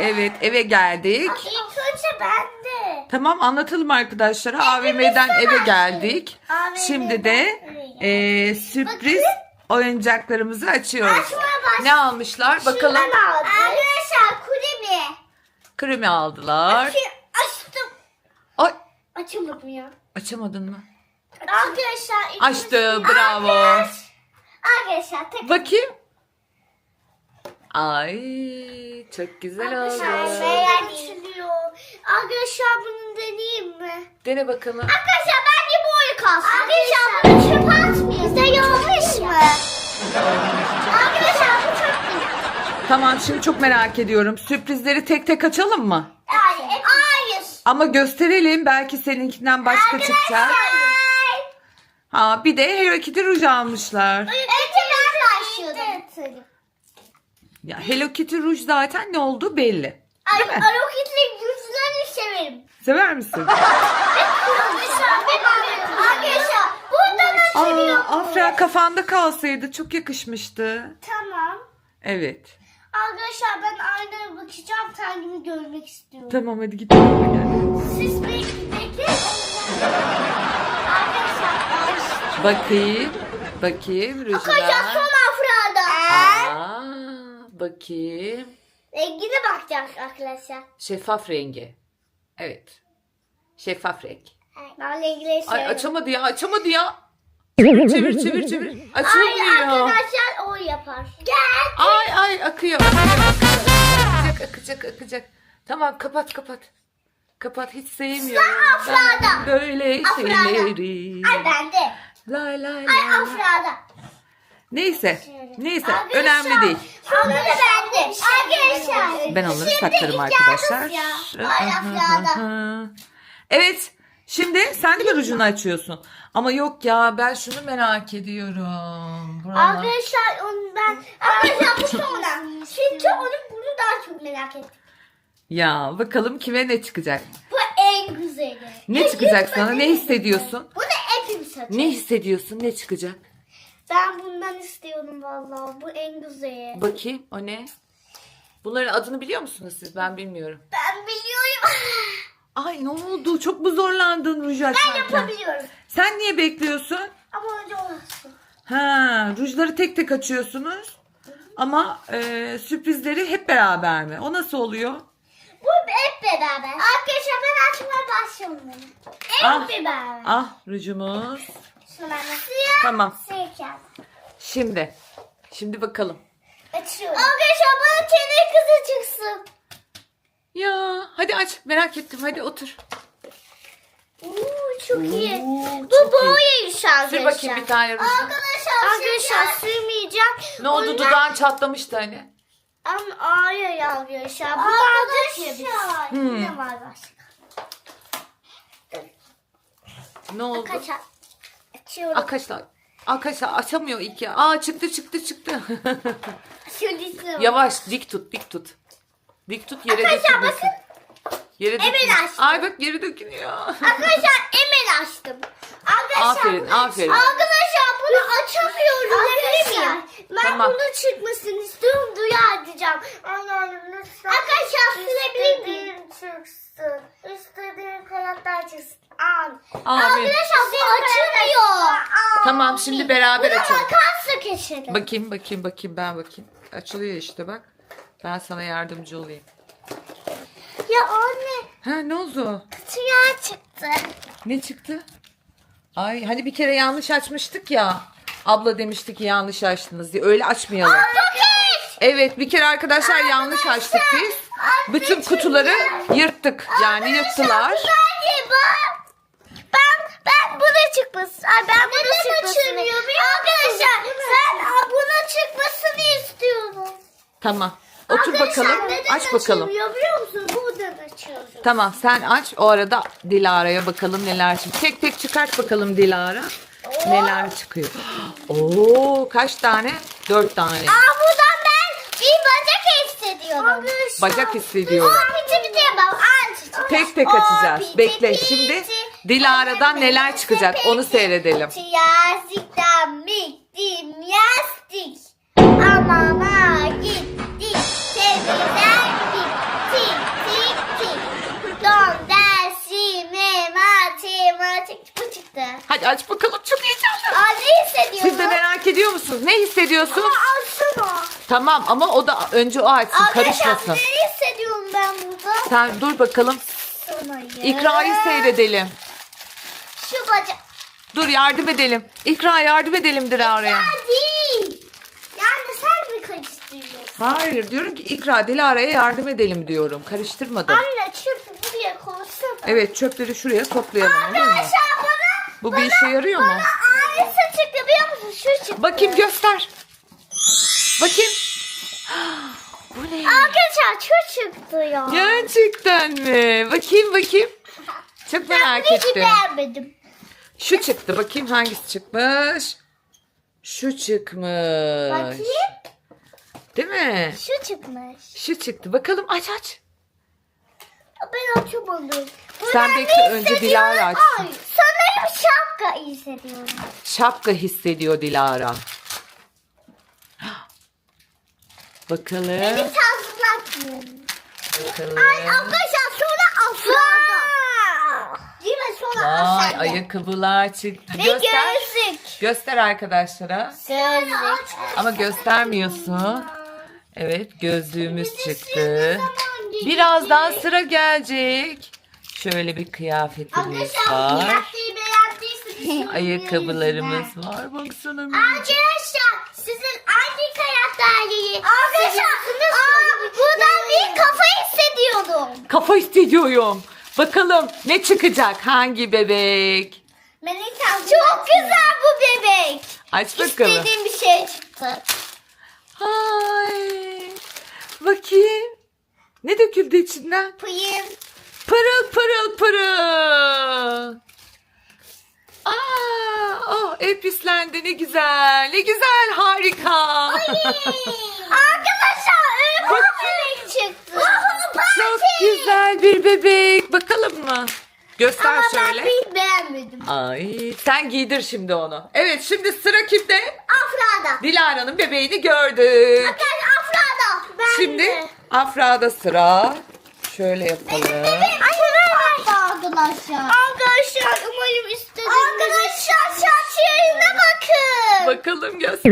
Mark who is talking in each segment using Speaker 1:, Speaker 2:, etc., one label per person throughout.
Speaker 1: Evet eve geldik.
Speaker 2: İlk önce bende.
Speaker 1: Tamam anlatalım arkadaşlara. AVM'den eve geldik.
Speaker 2: AVM'den
Speaker 1: Şimdi de e, sürpriz oyuncaklarımızı açıyoruz.
Speaker 2: Açmaya.
Speaker 1: Ne almışlar? Bakalım.
Speaker 2: Arkadaşlar kulemi.
Speaker 1: Kremi aldılar.
Speaker 2: Açtım.
Speaker 1: Ay
Speaker 2: Açamadım ya.
Speaker 1: açamadın mı?
Speaker 2: Arkadaşlar. ilk
Speaker 1: Açtı bravo.
Speaker 2: Arkadaş- Arkadaşlar tek
Speaker 1: Bakayım. Ay çok güzel
Speaker 2: Arkadaşlar
Speaker 1: oldu.
Speaker 2: açılıyor. Arkadaşlar bunu deneyeyim mi?
Speaker 1: Dene bakalım.
Speaker 2: Arkadaşlar bence bu oyu kalsın. Arkadaşlar bunu çöpe atmayın. Size yanlış mı? Arkadaşlar bu çok güzel.
Speaker 1: Tamam şimdi çok merak ediyorum. Sürprizleri tek tek açalım mı?
Speaker 2: Hayır. Hayır.
Speaker 1: Ama gösterelim. Belki seninkinden başka çıkacak. Ha bir de Hello Kitty ruj almışlar.
Speaker 2: Önce ben başlıyordum.
Speaker 1: Ya Hello Kitty ruj zaten ne olduğu belli.
Speaker 2: Ay,
Speaker 1: Değil mi?
Speaker 2: Arokit'le yüzlerini severim.
Speaker 1: Sever misin?
Speaker 2: Arkadaşlar Arkadaşlar buradan açılıyor.
Speaker 1: Aa, Afra kafanda kalsaydı çok yakışmıştı.
Speaker 2: Tamam.
Speaker 1: Evet.
Speaker 2: Arkadaşlar ben aynaya bakacağım kendimi görmek istiyorum.
Speaker 1: Tamam hadi git.
Speaker 2: Siz bekleyin. bekleyin. Arkadaşlar.
Speaker 1: Bakayım. Bakayım
Speaker 2: Arkadaşlar
Speaker 1: rujuna.
Speaker 2: son afrada.
Speaker 1: Aa, bakayım.
Speaker 2: Rengine bakacağız arkadaşlar.
Speaker 1: Şeffaf rengi. Evet. Şeffaf renk.
Speaker 2: Ben rengini
Speaker 1: Ay açamadı ya açamadı ya. Çevir çevir çevir çevir.
Speaker 2: Ay
Speaker 1: Açılmıyor.
Speaker 2: arkadaşlar o yapar. Gel.
Speaker 1: Ay ay akıyor. Akacak akacak akacak. Tamam kapat kapat. Kapat hiç sevmiyorum. Ben
Speaker 2: Afra'da.
Speaker 1: Böyle
Speaker 2: Afra'da.
Speaker 1: şeyleri.
Speaker 2: Ay bende.
Speaker 1: Lay lay
Speaker 2: Ay
Speaker 1: lay.
Speaker 2: afrada.
Speaker 1: Neyse. Neyse
Speaker 2: Arkadaşlar,
Speaker 1: önemli değil.
Speaker 2: Da bende. Arkadaşlar.
Speaker 1: Ben onları
Speaker 2: Şimdi
Speaker 1: saklarım arkadaşlar.
Speaker 2: ya.
Speaker 1: Evet. Şimdi sen de mi rujunu açıyorsun? Ama yok ya ben şunu merak ediyorum. Buralar.
Speaker 2: Arkadaşlar onu ben arkadaşlar bu sonra. Çünkü onun bunu daha çok merak ettim.
Speaker 1: Ya bakalım kime ne çıkacak?
Speaker 2: Bu en güzeli.
Speaker 1: Ne çıkacak sana? Ne hissediyorsun?
Speaker 2: Bunu hepimiz satıyor.
Speaker 1: Ne hissediyorsun? Ne çıkacak?
Speaker 2: Ben bundan istiyorum vallahi. Bu en güzeli.
Speaker 1: Bakayım o ne? Bunların adını biliyor musunuz siz? Ben bilmiyorum.
Speaker 2: Ben biliyorum.
Speaker 1: Ay ne oldu? Çok mu zorlandın ruj
Speaker 2: Ben
Speaker 1: açarken?
Speaker 2: yapabiliyorum.
Speaker 1: Sen niye bekliyorsun?
Speaker 2: Ama önce olsun.
Speaker 1: Ha, rujları tek tek açıyorsunuz. Ama e, sürprizleri hep beraber mi? O nasıl oluyor?
Speaker 2: Bu hep beraber. Arkadaşlar ben açmaya başlıyorum. Hep
Speaker 1: Ah.
Speaker 2: beraber.
Speaker 1: Ah rujumuz.
Speaker 2: Siyah.
Speaker 1: Tamam. Şimdi. Şimdi bakalım.
Speaker 2: Açıyorum. Arkadaşlar bana çene kızı çıksın.
Speaker 1: Ya hadi aç. Merak ettim. Hadi otur.
Speaker 2: Uuu çok iyi.
Speaker 1: Oo,
Speaker 2: Bu
Speaker 1: çok iyi.
Speaker 2: boya arkadaşlar.
Speaker 1: Sür bakayım bir tane ruju.
Speaker 2: Arkadaşlar, arkadaşlar sürmeyeceğim.
Speaker 1: Ne oldu
Speaker 2: Ondan-
Speaker 1: dudağın çatlamıştı hani.
Speaker 2: Ama ağrıyor arkadaşlar. Bu arkadaşlar.
Speaker 1: Hmm.
Speaker 2: Ne var başka?
Speaker 1: Ne oldu?
Speaker 2: Arkadaşlar. Açıyorum.
Speaker 1: Arkadaşlar. Arkadaşlar açamıyor ilk ya. Aa çıktı çıktı çıktı.
Speaker 2: Şöyle.
Speaker 1: Yavaş dik tut dik tut. Dik tut yere
Speaker 2: Arkadaşlar
Speaker 1: dökülmesin. Yere
Speaker 2: Emel
Speaker 1: dökülmesin.
Speaker 2: açtı.
Speaker 1: Ay bak yere dökülüyor.
Speaker 2: Arkadaşlar emel açtım. Arkadaşlar,
Speaker 1: Aferin, aferin.
Speaker 2: Arkadaşlar bunu açamıyorum. Arkadaşlar ben
Speaker 1: Tamam.
Speaker 2: bunu çıkmasını istiyorum. Duyar edeceğim. Arkadaşlar silebilir miyim? çıksın. İstediğim karakter çıksın. An.
Speaker 1: Amin.
Speaker 2: Arkadaşlar bu açılmıyor.
Speaker 1: Tamama şimdi beraber
Speaker 2: Buna
Speaker 1: açalım.
Speaker 2: makarsa keselim.
Speaker 1: Bakayım bakayım bakayım ben bakayım. Açılıyor işte bak. Ben sana yardımcı olayım.
Speaker 2: Ya anne
Speaker 1: Ha ne oldu?
Speaker 2: kutuya çıktı.
Speaker 1: Ne çıktı? Ay hani bir kere yanlış açmıştık ya. Abla demişti ki yanlış açtınız diye. Öyle açmayalım. Evet bir kere arkadaşlar yanlış açtık biz. Bütün kutuları yırttık. Yani yırttılar.
Speaker 2: Ben ben buna çıkmasın. Ay ben buna çıkmasını. Arkadaşlar ben buna çıkmasını istiyorum.
Speaker 1: Tamam. Otur bakalım.
Speaker 2: neden
Speaker 1: Aç bakalım.
Speaker 2: açılmıyor biliyor musun? Buradan.
Speaker 1: Tamam sen aç. O arada Dilara'ya bakalım neler çıkıyor. Tek tek çıkart bakalım Dilara. Neler çıkıyor. Oo kaç tane? Dört tane.
Speaker 2: Aa buradan ben bir bacak hissediyorum.
Speaker 1: Bacak hissediyorum.
Speaker 2: Aa piti piti yapalım. Aa,
Speaker 1: Tek tek açacağız.
Speaker 2: piti
Speaker 1: Bekle
Speaker 2: piti.
Speaker 1: şimdi Dilara'dan neler çıkacak onu seyredelim.
Speaker 2: Yazıktan bittim yastık. Amama gittik.
Speaker 1: Hadi aç bakalım çok heyecanlı.
Speaker 2: Acı hissediyorum.
Speaker 1: Siz de merak ediyor musunuz? Ne hissediyorsunuz?
Speaker 2: Ama açsın o.
Speaker 1: Tamam ama o da önce o açsın Abi karışmasın.
Speaker 2: Abi hissediyorum ben burada.
Speaker 1: Sen dur bakalım. İkra'yı seyredelim.
Speaker 2: Şu bacak.
Speaker 1: Dur yardım edelim. İkra yardım edelim Dilara'ya.
Speaker 2: İkra değil.
Speaker 1: Hayır diyorum ki İkra Dilara'ya yardım edelim diyorum. Karıştırmadım.
Speaker 2: Anne çöpü buraya koysana.
Speaker 1: Evet çöpleri şuraya toplayalım olur mu?
Speaker 2: Arkadaşlar bana,
Speaker 1: Bu bir işe yarıyor mu?
Speaker 2: bana aynısı çıktı biliyor musun? Şu çıktı.
Speaker 1: Bakayım göster. Bakayım. Bu ne?
Speaker 2: Arkadaşlar şu çıktı ya.
Speaker 1: Gerçekten mi? Bakayım bakayım. Çok merak
Speaker 2: ben hiç
Speaker 1: ettim.
Speaker 2: beğenmedim.
Speaker 1: Şu çıktı. Bakayım hangisi çıkmış? Şu çıkmış.
Speaker 2: Bakayım.
Speaker 1: Değil mi?
Speaker 2: Şu çıkmış.
Speaker 1: Şu çıktı. Bakalım aç aç.
Speaker 2: Ben açamadım.
Speaker 1: Sen bekle, önce? Dilara.
Speaker 2: Ay, sanırım şapka hissediyorum.
Speaker 1: Şapka hissediyor Dilara. Bakalım.
Speaker 2: Beni tazminatmıyorum.
Speaker 1: Bakalım.
Speaker 2: Ay arkadaşlar sonra afrada. Değil mi sonra
Speaker 1: Vay
Speaker 2: afrada.
Speaker 1: ayakkabılar çıktı.
Speaker 2: Ve
Speaker 1: Göster.
Speaker 2: gözlük.
Speaker 1: Göster arkadaşlara.
Speaker 2: Gözlük.
Speaker 1: Ama göstermiyorsun. Evet gözlüğümüz çıktı. Birazdan sıra gelecek. Şöyle bir kıyafetimiz var. Ayakkabılarımız var. Baksana.
Speaker 2: Arkadaşlar sizin hangi karakterliği Arkadaşlar buradan bir kafa hissediyorum.
Speaker 1: Kafa hissediyorum. Bakalım ne çıkacak? Hangi bebek?
Speaker 2: Çok güzel bu bebek.
Speaker 1: Aç bakalım.
Speaker 2: İstediğim bir şey çıktı.
Speaker 1: Ay. Bakayım. Ne döküldü içinden?
Speaker 2: Pıyım.
Speaker 1: Pırıl pırıl pırıl. Aa, oh ev pislendi ne güzel. Ne güzel harika.
Speaker 2: Arkadaşlar öyle
Speaker 1: Bak.
Speaker 2: bebek çıktı.
Speaker 1: Çok güzel bir bebek. Bakalım mı? Göster
Speaker 2: Ama ben
Speaker 1: şöyle.
Speaker 2: hiç beğenmedim.
Speaker 1: Ay sen giydir şimdi onu. Evet şimdi sıra kimde?
Speaker 2: Afra'da.
Speaker 1: Dilara'nın bebeğini gördük.
Speaker 2: Arkadaşlar Afra'da. Ben
Speaker 1: Şimdi
Speaker 2: de.
Speaker 1: Afra'da sıra. Şöyle yapalım.
Speaker 2: Arkadaşlar. Arkadaşlar umarım istediğim Arkadaşlar saçlarına bakın.
Speaker 1: Bakalım göster.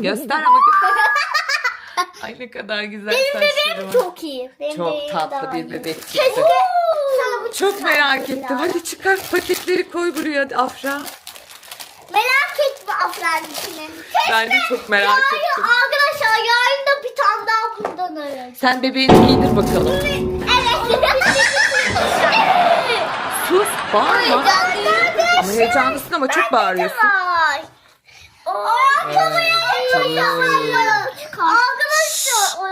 Speaker 1: göster ama göster. Ay ne kadar güzel
Speaker 2: Benim
Speaker 1: saçları
Speaker 2: bebeğim
Speaker 1: var.
Speaker 2: çok iyi. Benim
Speaker 1: Çok
Speaker 2: bebeğim
Speaker 1: tatlı
Speaker 2: daha
Speaker 1: bir
Speaker 2: iyi.
Speaker 1: bebek çıktı.
Speaker 2: Keşke sana bu
Speaker 1: Çok merak ettim. Hadi çıkar paketleri koy buraya Afra.
Speaker 2: Merak etme Afra'nın
Speaker 1: Ben de çok merak ettim.
Speaker 2: Arkadaşlar yarın da bir tane daha bundan ararız.
Speaker 1: Sen bebeğini giydir bakalım.
Speaker 2: Evet.
Speaker 1: Sus bağırma. Ama heyecanlısın ama çok bağırıyorsun.
Speaker 2: Arkadaşlar.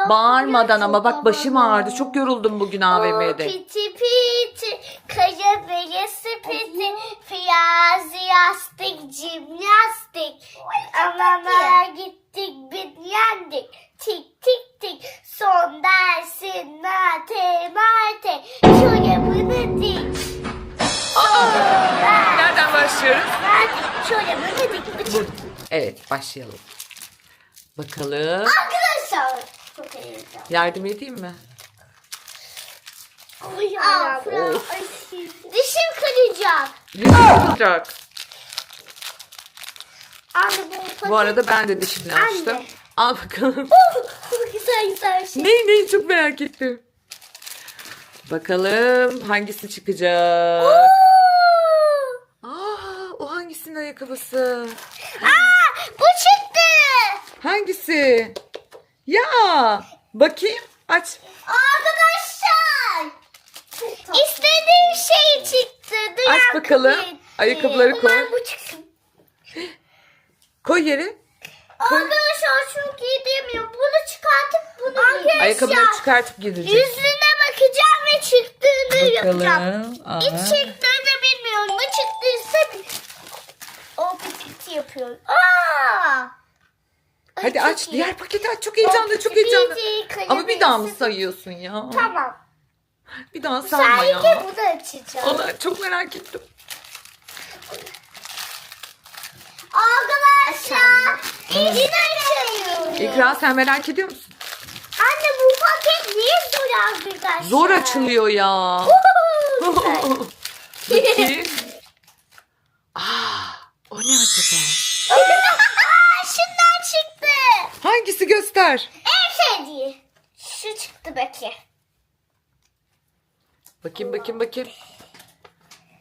Speaker 1: Bağırmadan ama bak başım ağrıdı. Çok yoruldum bugün AVM'de.
Speaker 2: Piti piti, kaya beye sepeti, fiyazi yastık, jimnastik. Anamaya gittik, bityendik. Tik tik tik, son dersin mate mate. Şöyle bunu dik.
Speaker 1: Nereden başlıyoruz?
Speaker 2: Mate, şöyle bunu dik.
Speaker 1: Evet başlayalım. Bakalım.
Speaker 2: Arkadaşlar.
Speaker 1: Yardım edeyim mi?
Speaker 2: Aa,
Speaker 1: Of.
Speaker 2: Ay, Dişim kıracak.
Speaker 1: Lütfen olacak.
Speaker 2: Anne bu
Speaker 1: Bu arada ben de dişimle
Speaker 2: Anne.
Speaker 1: açtım. Al bakalım.
Speaker 2: Güzel güzel şey.
Speaker 1: Ne ne çok merak ettim. Bakalım hangisi çıkacak?
Speaker 2: Oo!
Speaker 1: Aa, o hangisinin ayakkabısı?
Speaker 2: Aa, bu çıktı.
Speaker 1: Hangisi? Ya bakayım aç.
Speaker 2: Arkadaşlar. İstediğim şey çıktı. Duyan
Speaker 1: Aç bakalım. Ayakkabıları koy.
Speaker 2: Umarım bu çıksın.
Speaker 1: Koy yere.
Speaker 2: Arkadaşlar iyi demiyor. Bunu çıkartıp bunu Arkadaşlar.
Speaker 1: Ayakkabıları çıkartıp girecek.
Speaker 2: Yüzüne bakacağım ve çıktığını yapacağım.
Speaker 1: Bakalım. Aa.
Speaker 2: Hiç çıktığını bilmiyorum. Bu çıktıysa o paketi yapıyorum. Aa!
Speaker 1: Hadi aç.
Speaker 2: iyi.
Speaker 1: Diğer paketi aç. Çok heyecanlı, çok heyecanlı.
Speaker 2: Bir,
Speaker 1: Ama bir daha mı sayıyorsun ya?
Speaker 2: Tamam.
Speaker 1: Bir daha sayma ya.
Speaker 2: Sadece bunu açacağım.
Speaker 1: Ona çok merak ettim.
Speaker 2: Arkadaşlar. Yine açıyorum.
Speaker 1: İkra sen merak ediyor musun?
Speaker 2: Anne bu paket niye zor arkadaşlar?
Speaker 1: Zor açılıyor ya. Bakayım. Aa, O ne acaba? Hangisi göster?
Speaker 2: En sevdiği. Şu çıktı belki.
Speaker 1: Bakayım bakayım bakayım.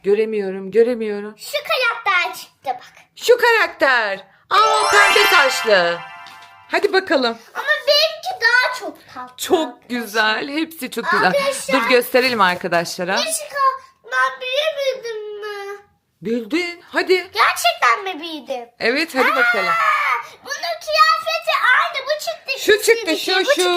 Speaker 1: Göremiyorum göremiyorum.
Speaker 2: Şu karakter çıktı bak.
Speaker 1: Şu karakter. Aa pembe saçlı. Hadi bakalım.
Speaker 2: Ama benimki daha çok tatlı.
Speaker 1: Çok güzel. Hepsi çok güzel.
Speaker 2: Arkadaşlar-
Speaker 1: Dur gösterelim arkadaşlara.
Speaker 2: Jessica ben bilemedim?
Speaker 1: Bildin. Hadi.
Speaker 2: Gerçekten mi bildim?
Speaker 1: Evet hadi bakalım.
Speaker 2: Aa, bunun kıyafeti aynı bu çıktı.
Speaker 1: Şu çıktı,
Speaker 2: Bir
Speaker 1: şu,
Speaker 2: şey, bu
Speaker 1: şu.
Speaker 2: çıktı.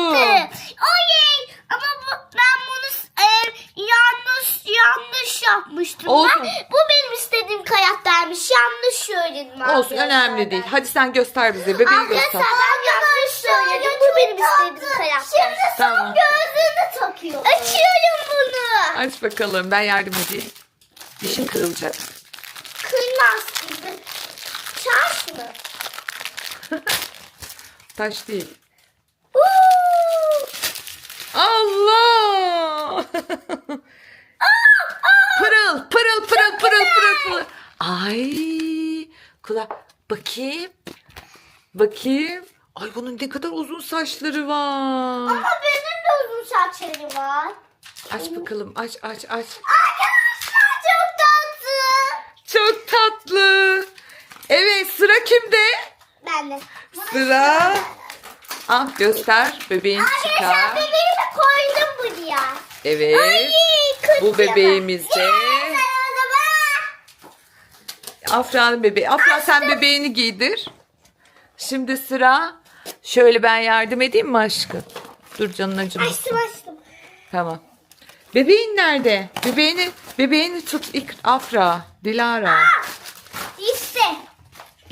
Speaker 2: Oley ama bu, ben bunu e, yanlış yanlış yapmıştım.
Speaker 1: Olsun.
Speaker 2: Ben, bu benim istediğim karaktermiş. Yanlış söyledim.
Speaker 1: Olsun
Speaker 2: arkadaşlar
Speaker 1: önemli
Speaker 2: ben.
Speaker 1: değil. Hadi sen göster bize. Bebeği göster.
Speaker 2: Arkadaşlar ben yanlış söyledim. Bu benim istediğim karakter. Şimdi
Speaker 1: Tamam.
Speaker 2: gözlüğünü takıyor. Açıyorum bunu.
Speaker 1: Aç bakalım. Ben yardım edeyim. Dişin kırılacak.
Speaker 2: Kıymaz gibi. Çarş mı?
Speaker 1: Taş değil. Allah! pırıl pırıl pırıl pırıl pırıl pırıl. Ay kulak bakayım. Bakayım. Ay bunun ne kadar uzun saçları var.
Speaker 2: Ama benim de uzun saçlarım var.
Speaker 1: Aç bakalım aç aç aç.
Speaker 2: Tatlı.
Speaker 1: Çok tatlı. Evet sıra kimde?
Speaker 2: Ben de.
Speaker 1: Sıra. Ah göster bebeğin
Speaker 2: Arkadaşlar
Speaker 1: çıkar.
Speaker 2: bebeğimi koydum buraya.
Speaker 1: Evet.
Speaker 2: Ay,
Speaker 1: Bu
Speaker 2: yapar.
Speaker 1: bebeğimiz de.
Speaker 2: Ya, sen o zaman.
Speaker 1: Afra'nın bebeği. Afra sen bebeğini giydir. Şimdi sıra. Şöyle ben yardım edeyim mi aşkım? Dur canın acımasın.
Speaker 2: Açtım açtım.
Speaker 1: Tamam. Bebeğin nerede? Bebeğini bebeğini tut ilk Afra, Dilara.
Speaker 2: İşte.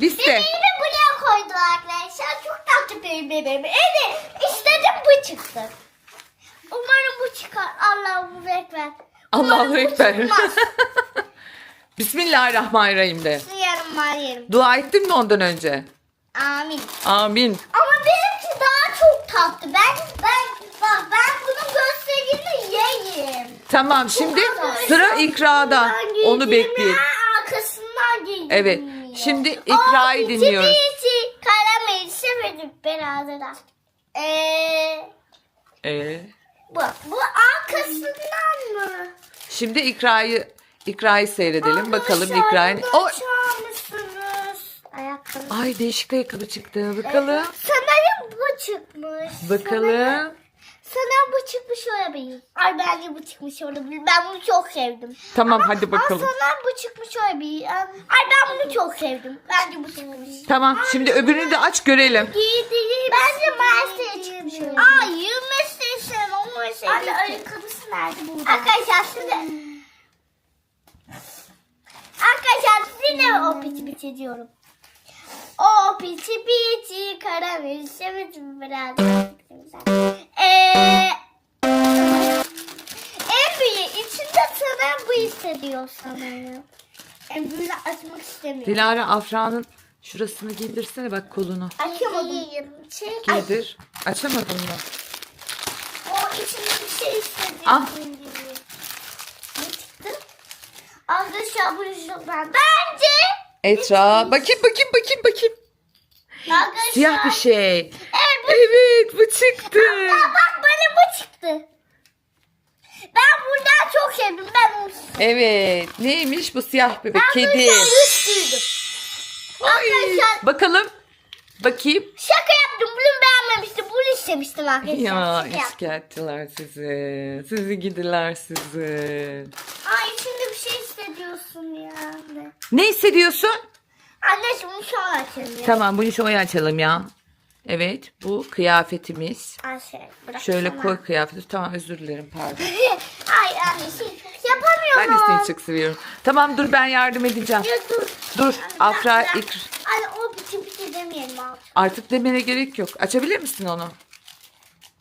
Speaker 1: Liste.
Speaker 2: Bebeğimi buraya koydu arkadaşlar. Çok tatlı benim bebeğim. Evet. İstedim bu çıktı. Umarım bu çıkar. Allahu Ekber.
Speaker 1: Allahu
Speaker 2: Umarım bu
Speaker 1: ekber.
Speaker 2: çıkmaz.
Speaker 1: Bismillahirrahmanirrahim de.
Speaker 2: Yarım var yerim.
Speaker 1: Dua ettin mi ondan önce?
Speaker 2: Amin.
Speaker 1: Amin.
Speaker 2: Ama benimki daha çok tatlı. Ben ben bak ben bunun gösterimini yiyeyim.
Speaker 1: Tamam şimdi sıra ikrada. Onu bekleyelim.
Speaker 2: Arkasından giydim.
Speaker 1: Evet, şimdi ikrayı dinliyoruz.
Speaker 2: bici, Karamel severim beraber. Eee
Speaker 1: Ee,
Speaker 2: bu, bu arkasından mı?
Speaker 1: şimdi ikrayı ikrayı seyredelim. Bakalım ikrayı. O.
Speaker 2: Ayakkabı.
Speaker 1: Ay değişik ayakkabı çıktı. Bakalım.
Speaker 2: Sanırım bu çıkmış.
Speaker 1: Bakalım.
Speaker 2: sanırım bu çıkmış olabilir. Ay bence bu çıkmış olabilir. Ben bunu çok sevdim.
Speaker 1: Tamam hadi bakalım.
Speaker 2: Ama sanırım bu çıkmış olabilir. Ay ben bunu çok sevdim. Bence bu çıkmış.
Speaker 1: Tamam şimdi öbürünü de aç görelim.
Speaker 2: Giydiğim Bence Merce'ye çıkmış olabilir. Ay yürümesi sen o Merce'ye Anne ayakkabısı nerede burada? Arkadaşlar şimdi... Arkadaşlar yine o piçi piçi diyorum. O piçi piçi karamel şemetim biraz. Eee... En büyüğü içinde sanırım bu hissediyor sanırım. En büyüğünü açmak istemiyorum.
Speaker 1: Dilara Afra'nın şurasını giydirsene bak kolunu.
Speaker 2: Açamadım. Şey,
Speaker 1: Giydir. Açamadın mı?
Speaker 2: O içinde bir şey hissediyorum.
Speaker 1: Ah.
Speaker 2: Ne çıktı? Arkadaşlar bu yüzden ben. Bence.
Speaker 1: Etra. Bakayım bakayım bakayım bakayım.
Speaker 2: Arkadaşlar.
Speaker 1: Siyah bir şey.
Speaker 2: Evet bu.
Speaker 1: Çıktı.
Speaker 2: Aa, bak bana bu çıktı. Ben buradan çok sevdim. Ben bunu
Speaker 1: Evet. Neymiş bu siyah bebek? Kedi.
Speaker 2: Arkadaşlar üstüydüm.
Speaker 1: Ay.
Speaker 2: Arkadaşlar
Speaker 1: Bakalım. Bakayım.
Speaker 2: şaka yaptım. Bunu beğenmemiştim. Bunu istemiştim arkadaşlar.
Speaker 1: Ya
Speaker 2: Şaka yaptım.
Speaker 1: sizi. Sizi gidiler sizi.
Speaker 2: Ay içinde bir şey hissediyorsun ya.
Speaker 1: Ne hissediyorsun?
Speaker 2: Anneciğim bunu sonra açalım ya.
Speaker 1: Tamam bunu şöyle açalım ya. Evet bu kıyafetimiz.
Speaker 2: Ay şey bırak
Speaker 1: Şöyle
Speaker 2: sana.
Speaker 1: koy kıyafeti. Tamam özür dilerim pardon.
Speaker 2: Ay anne şey yapamıyorum.
Speaker 1: Ben seni çok seviyorum. Tamam dur ben yardım edeceğim.
Speaker 2: Ya dur.
Speaker 1: Dur Afra ikr.
Speaker 2: Anne o biçim biçim demeyelim abi.
Speaker 1: Artık demene gerek yok. Açabilir misin onu?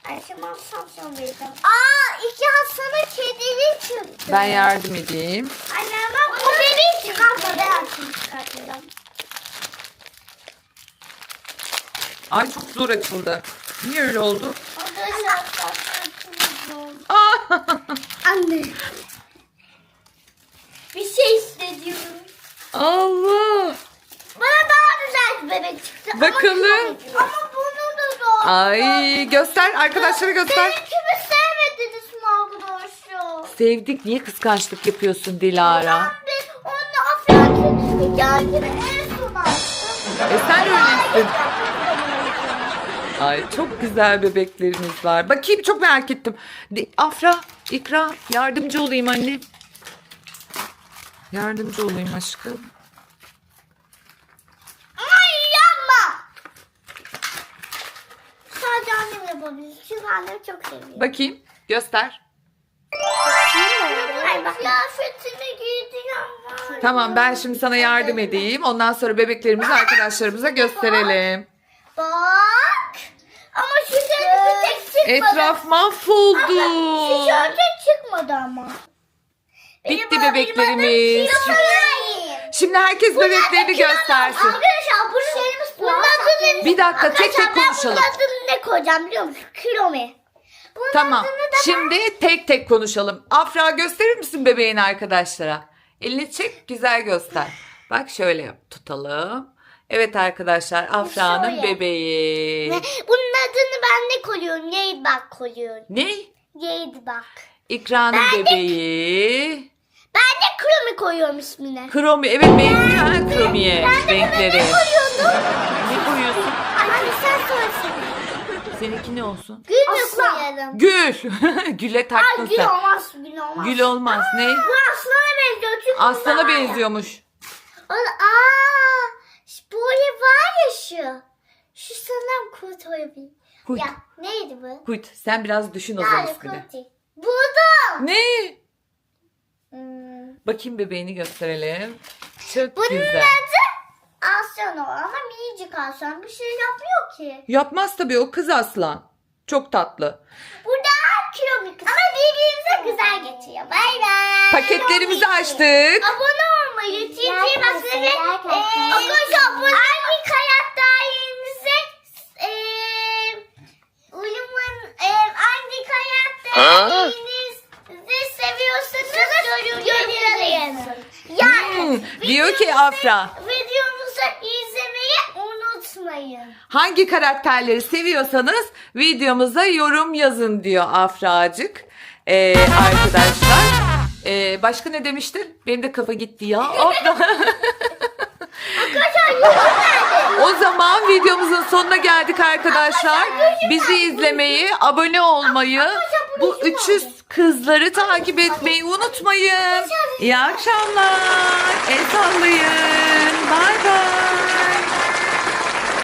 Speaker 2: Ay tamam Samsun vereceğim. Aa iki Hasan'a kedili çıktı.
Speaker 1: Ben yardım edeyim.
Speaker 2: Anne ama o bebeği çıkartma ben açayım
Speaker 1: Ay çok zor açıldı. Niye öyle oldu? Aa!
Speaker 2: Anne. Bir şey hissediyorum.
Speaker 1: Allah!
Speaker 2: bir bebek çıktı.
Speaker 1: Bakalım.
Speaker 2: Ama bunu da doğru.
Speaker 1: Ay göster arkadaşlara göster.
Speaker 2: Benimkimi sevmediniz mi arkadaşlar?
Speaker 1: Sevdik niye kıskançlık yapıyorsun Dilara?
Speaker 2: Ben onu Afrika'nın hikayesini en son açtım.
Speaker 1: E sen öylesin. Ay çok güzel bebeklerimiz var. Bakayım çok merak ettim. Afra, İkra yardımcı olayım anne. Yardımcı olayım aşkım.
Speaker 2: Ay yanma. Sadece annem yapabilir. Çünkü annem çok seviyor.
Speaker 1: Bakayım göster.
Speaker 2: Ay bak. Kıyafetini giydi yanma.
Speaker 1: Tamam ben şimdi sana yardım edeyim. Ondan sonra bebeklerimizi arkadaşlarımıza gösterelim.
Speaker 2: Ama şu bir tek çıkmadı.
Speaker 1: Etraf mahvoldu.
Speaker 2: Tişörte çıkmadı ama.
Speaker 1: Bitti
Speaker 2: Benim
Speaker 1: bebeklerimiz. Şimdi herkes bebeklerini göstersin.
Speaker 2: Arkadaşlar bu şeyimiz bunun
Speaker 1: Bir dakika, tek tek konuşalım.
Speaker 2: Ben bunun adını ne koyacağım biliyor musun? Kilo mu? Bunun
Speaker 1: Tamam. Şimdi tek tek konuşalım. Afra gösterir misin bebeğini arkadaşlara? Elini çek, güzel göster. Bak şöyle yap. Tutalım. Evet arkadaşlar, Afra'nın bebeği.
Speaker 2: ben... Bunun adını ben ne koyuyorum? Bak koyuyorum.
Speaker 1: Ne?
Speaker 2: Bak.
Speaker 1: İkra'nın
Speaker 2: Ben de-
Speaker 1: bebeği.
Speaker 2: Ben de Kromi koyuyorum ismine.
Speaker 1: Kromi. Evet benziyor ha Kromi'ye renkleri.
Speaker 2: Ne koyuyordum?
Speaker 1: Ne koyuyorsun?
Speaker 2: Anne sen söylesene.
Speaker 1: Seninki ne olsun?
Speaker 2: Gül mü koyarım?
Speaker 1: Gül. Güle
Speaker 2: Ay
Speaker 1: taktın
Speaker 2: gül
Speaker 1: sen.
Speaker 2: olmaz, gül olmaz.
Speaker 1: Gül olmaz. Ne?
Speaker 2: Bu aslana benziyor çünkü
Speaker 1: Aslana benziyormuş.
Speaker 2: O- Aa, böyle var ya şu. Şu sanırım kurt olabilir.
Speaker 1: Kuyt.
Speaker 2: Ya neydi bu?
Speaker 1: Kuyt. Sen biraz düşün o zaman
Speaker 2: Yani
Speaker 1: ismini.
Speaker 2: kurt. Buldum.
Speaker 1: Ne?
Speaker 2: Hmm.
Speaker 1: Bakayım bebeğini gösterelim. Çok
Speaker 2: Bunun
Speaker 1: güzel.
Speaker 2: adı Aslan o ama minicik Aslan. Bir şey yapmıyor ki.
Speaker 1: Yapmaz tabii o kız aslan. Çok tatlı.
Speaker 2: Burada kilo bir kız. Ama birbirimize güzel geçiyor. Bay bay.
Speaker 1: Paketlerimizi açtık.
Speaker 2: Abone olmayı, basmayı ve arkadaşlar abone hangi karakterlerinize eee uyumun eee hangi karakterlerinizi seviyorsanız. Yani
Speaker 1: Hmm, diyor ki Afra.
Speaker 2: videomuzu izlemeyi unutmayın.
Speaker 1: Hangi karakterleri seviyorsanız videomuza yorum yazın diyor Afracık. Ee, arkadaşlar. Ee, başka ne demiştin? Benim de kafa gitti ya. O zaman videomuzun sonuna geldik arkadaşlar. Bizi izlemeyi, abone olmayı, bu üçüz kızları takip etmeyi unutmayın. İyi akşamlar. El sallayın.